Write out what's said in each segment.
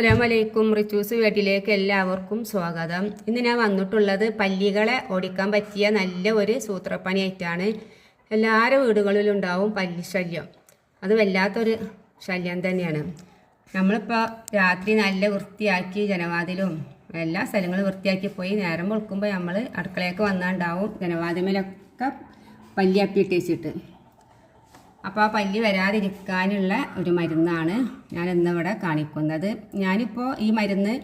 അസ്സലാമലൈക്കും റിച്ചൂസ് വീട്ടിലേക്ക് എല്ലാവർക്കും സ്വാഗതം. ഇന്ന് ഞാൻ വന്നിട്ടുള്ളത് പല്ലികളെ ഓടിക്കാൻ പറ്റിയ നല്ല ഒരു സൂത്രപ്പണിയായിട്ടാണ്. എല്ലാവരുടെ വീടുകളിലും ഉണ്ടാവും പല്ലി ശല്യം. അത് വല്ലാത്തൊരു ശല്യം തന്നെയാണ്. നമ്മളിപ്പോൾ രാത്രി നല്ല വൃത്തിയാക്കി ജനവാതിലും എല്ലാ സ്ഥലങ്ങളും വൃത്തിയാക്കി പോയി നേരം വെളുക്കുമ്പോൾ നമ്മൾ അടുക്കളയൊക്കെ വന്നാണ്ടാവും ജനവാതിമേലൊക്കെ പല്ലി അപ്പിയിട്ട് വെച്ചിട്ട് അപ്പോൾ ആ പല്ലി വരാതിരിക്കാനുള്ള ഒരു മരുന്നാണ് ഞാൻ ഇന്നിവിടെ കാണിക്കുന്നത്. ഞാനിപ്പോൾ ഈ മരുന്ന്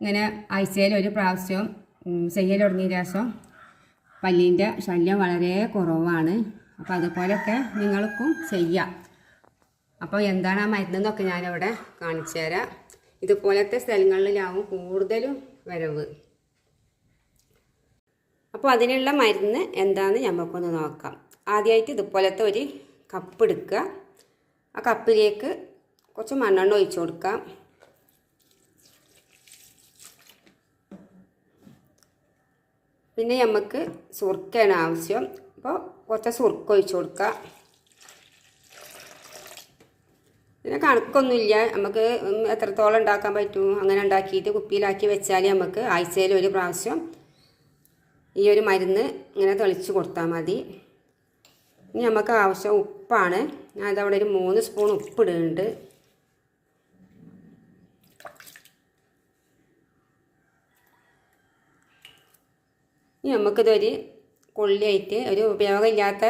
ഇങ്ങനെ ആഴ്ചയിൽ ഒരു പ്രാവശ്യം ചെയ്യൽ തുടങ്ങിയ ശേഷം പല്ലിന്റെ ശല്യം വളരെ കുറവാണ്. അപ്പോൾ അതുപോലെയൊക്കെ നിങ്ങൾക്കും ചെയ്യാം. അപ്പോൾ എന്താണ് ആ മരുന്നെന്നൊക്കെ ഞാനിവിടെ കാണിച്ചു തരാം. ഇതുപോലത്തെ സ്ഥലങ്ങളിലാവും കൂടുതലും വരവ്. അപ്പോൾ അതിനുള്ള മരുന്ന് എന്താണെന്ന് നമുക്കൊന്ന് നോക്കാം. ആദ്യമായിട്ട് ഇതുപോലത്തെ ഒരു കപ്പ് എടുക്കുക ആ കപ്പിലേക്ക് കുറച്ച് മണ്ണെണ്ണ ഒഴിച്ചു കൊടുക്കാം പിന്നെ നമുക്ക് സുർക്കയാണ് ആവശ്യം. അപ്പോൾ കുറച്ച് സുർക്ക ഒഴിച്ചു കൊടുക്കുക. പിന്നെ കണക്കൊന്നുമില്ല. നമുക്ക് എത്രത്തോളം ഉണ്ടാക്കാൻ പറ്റും അങ്ങനെ ഉണ്ടാക്കിയിട്ട് കുപ്പിയിലാക്കി വെച്ചാൽ നമുക്ക് ആഴ്ചയിൽ ഒരു പ്രാവശ്യം ഈ ഒരു മരുന്ന് ഇങ്ങനെ തെളിച്ച് കൊടുത്താൽ മതി. ഇനി നമുക്ക് ആവശ്യം ഉപ്പാണ്. ഞാൻ അതവിടെ ഒരു മൂന്ന് സ്പൂൺ ഉപ്പ് ഇടുന്നുണ്ട് ഇനി നമുക്കിതൊരു കൊള്ളിയായിട്ട് ഒരു ഉപയോഗമില്ലാത്ത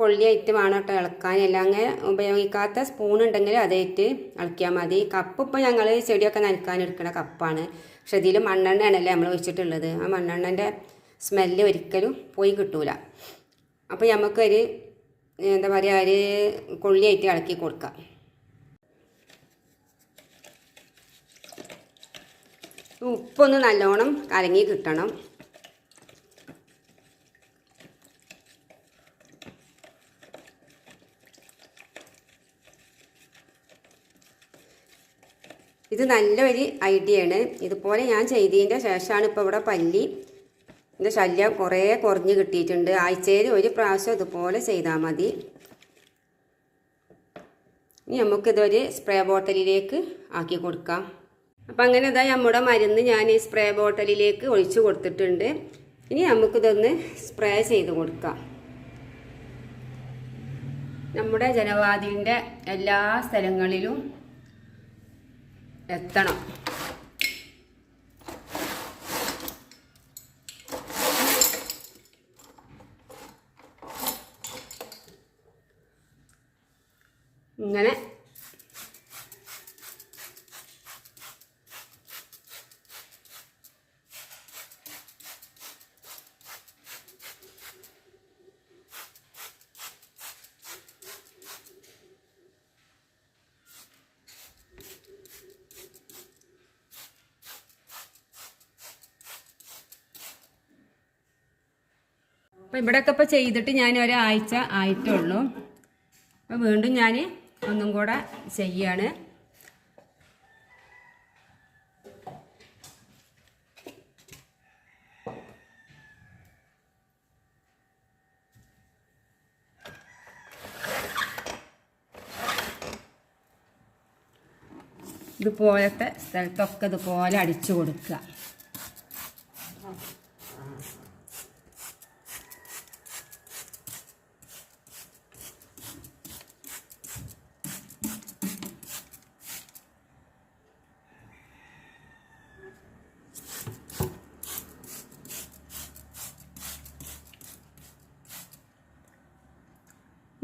കൊള്ളിയായിട്ട് വേണം കേട്ടോ ഇളക്കാൻ. അല്ലെങ്കിൽ ഉപയോഗിക്കാത്ത സ്പൂൺ ഉണ്ടെങ്കിൽ അതായിട്ട് ഇളക്കിയാൽ മതി. കപ്പ് ഇപ്പോൾ ഞങ്ങൾ ചെടിയൊക്കെ നനക്കാൻ എടുക്കുന്ന കപ്പാണ് പക്ഷെ ഇതിൽ മണ്ണെണ്ണയാണല്ലേ നമ്മൾ ഒഴിച്ചിട്ടുള്ളത്. ആ മണ്ണെണ്ണന്റെ സ്മെല്ല് ഒരിക്കലും പോയി കിട്ടൂല. അപ്പോൾ നമുക്കൊരു എന്താ പറയുക ഒരു കൊള്ളിയായിട്ട് ഇളക്കി കൊടുക്കാം. ഉപ്പൊന്ന് നല്ലോണം കലങ്ങി കിട്ടണം. ഇത് നല്ലൊരു ഐഡിയ ആണ് ഇതുപോലെ ഞാൻ ചെയ്തതിന്റെ ശേഷമാണ് ഇപ്പോൾ ഇവിടെ പല്ലി ഇതിന്റെ ശല്യം കുറേ കുറഞ്ഞ് കിട്ടിയിട്ടുണ്ട്. ആഴ്ചയിൽ ഒരു പ്രാവശ്യം ഇതുപോലെ ചെയ്താൽ മതി. ഇനി നമുക്കിതൊരു സ്പ്രേ ബോട്ടലിലേക്ക് ആക്കി കൊടുക്കാം. അപ്പം അങ്ങനെ ഇതാ നമ്മുടെ മരുന്ന് ഞാൻ ഈ സ്പ്രേ ബോട്ടലിലേക്ക് ഒഴിച്ചു കൊടുത്തിട്ടുണ്ട്. ഇനി നമുക്കിതൊന്ന് സ്പ്രേ ചെയ്ത് കൊടുക്കാം. നമ്മുടെ ജനവാതിലിന്റെ എല്ലാ സ്ഥലങ്ങളിലും എത്തണം. ഇങ്ങനെ. അപ്പം ഇവിടെയൊക്കെ ഇപ്പോൾ ചെയ്തിട്ട് ഞാൻ ഒരാഴ്ച ആയിട്ടുള്ളൂ. അപ്പോൾ വീണ്ടും ഞാൻ ഒന്നും കൂടെ ചെയ്യാണ്. ഇതുപോലത്തെ സ്ഥലത്തൊക്കെ ഇതുപോലെ അടിച്ചു കൊടുക്കുക.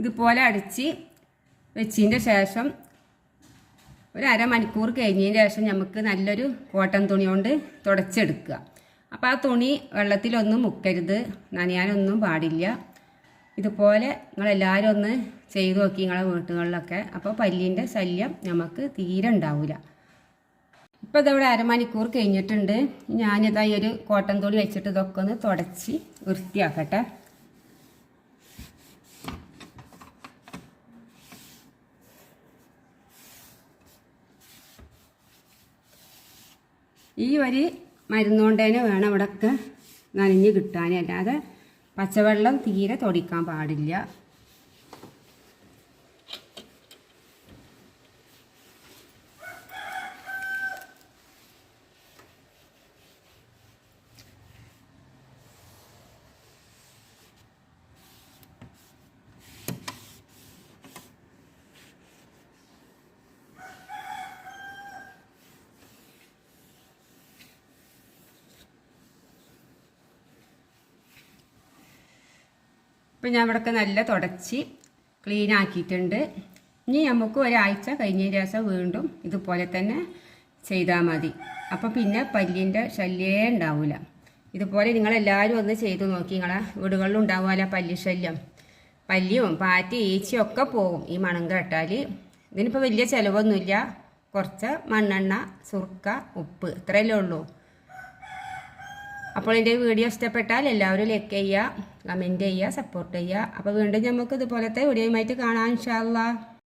ഇതുപോലെ അടിച്ച് വെച്ചതിന്റെ ശേഷം ഒരു അരമണിക്കൂർ കഴിഞ്ഞതിന് ശേഷം നമുക്ക് നല്ലൊരു കോട്ടൺ തുണി കൊണ്ട് തുടച്ചെടുക്കുക. അപ്പോൾ ആ തുണി വെള്ളത്തിലൊന്നും മുക്കരുത്. നനയാനൊന്നും പാടില്ല. ഇതുപോലെ നിങ്ങളെല്ലാവരും ഒന്ന് ചെയ്ത് നോക്കി നിങ്ങളെ വീട്ടുകളിലൊക്കെ. അപ്പോൾ പല്ലിന്റെ ശല്യം നമുക്ക് തീരെ ഉണ്ടാവില്ല. ഇപ്പോൾ ഇതവിടെ അരമണിക്കൂർ കഴിഞ്ഞിട്ടുണ്ട്. ഞാനിതായി ഒരു കോട്ടൺ തുണി വെച്ചിട്ട് ഇതൊക്കെ ഒന്ന് തുടച്ച് വൃത്തിയാക്കട്ടെ. ഈ ഒരു മരുന്നുകൊണ്ട് തന്നെ വേണം ഇവിടെയൊക്കെ നനഞ്ഞ് കിട്ടാൻ. അല്ലാതെ പച്ചവെള്ളം തീരെ തൊടിക്കാൻ പാടില്ല. അപ്പം ഞാൻ ഇവിടെയൊക്കെ നല്ല തുടച്ച് ക്ലീൻ ആക്കിയിട്ടുണ്ട്. ഇനി നമുക്ക് ഒരാഴ്ച കഴിഞ്ഞതിന് ശേഷം വീണ്ടും ഇതുപോലെ തന്നെ ചെയ്താൽ മതി. അപ്പോൾ പിന്നെ പല്ലിന്റെ ശല്യേ ഉണ്ടാവില്ല ഇതുപോലെ നിങ്ങളെല്ലാവരും ഒന്ന് ചെയ്തു നോക്കി. നിങ്ങളെ വീടുകളിൽ പല്ലി ശല്യം. പല്ലിയും പാറ്റി ഈച്ചയും ഒക്കെ പോകും ഈ മണം കേട്ടാൽ ഇതിനിപ്പോൾ വലിയ ചിലവൊന്നുമില്ല. കുറച്ച് മണ്ണെണ്ണ സുർക്ക ഉപ്പ് ഇത്രയല്ലേ ഉള്ളൂ. അപ്പോൾ എന്റെ വീഡിയോ ഇഷ്ടപ്പെട്ടാൽ എല്ലാവരും ലൈക്ക് ചെയ്യുക കമന്റ് ചെയ്യുക സപ്പോർട്ട് ചെയ്യുക. അപ്പോൾ വീണ്ടും നമുക്ക് ഇതുപോലത്തെ വീഡിയോയുമായിട്ട് കാണാം ഇൻഷാല്ലാ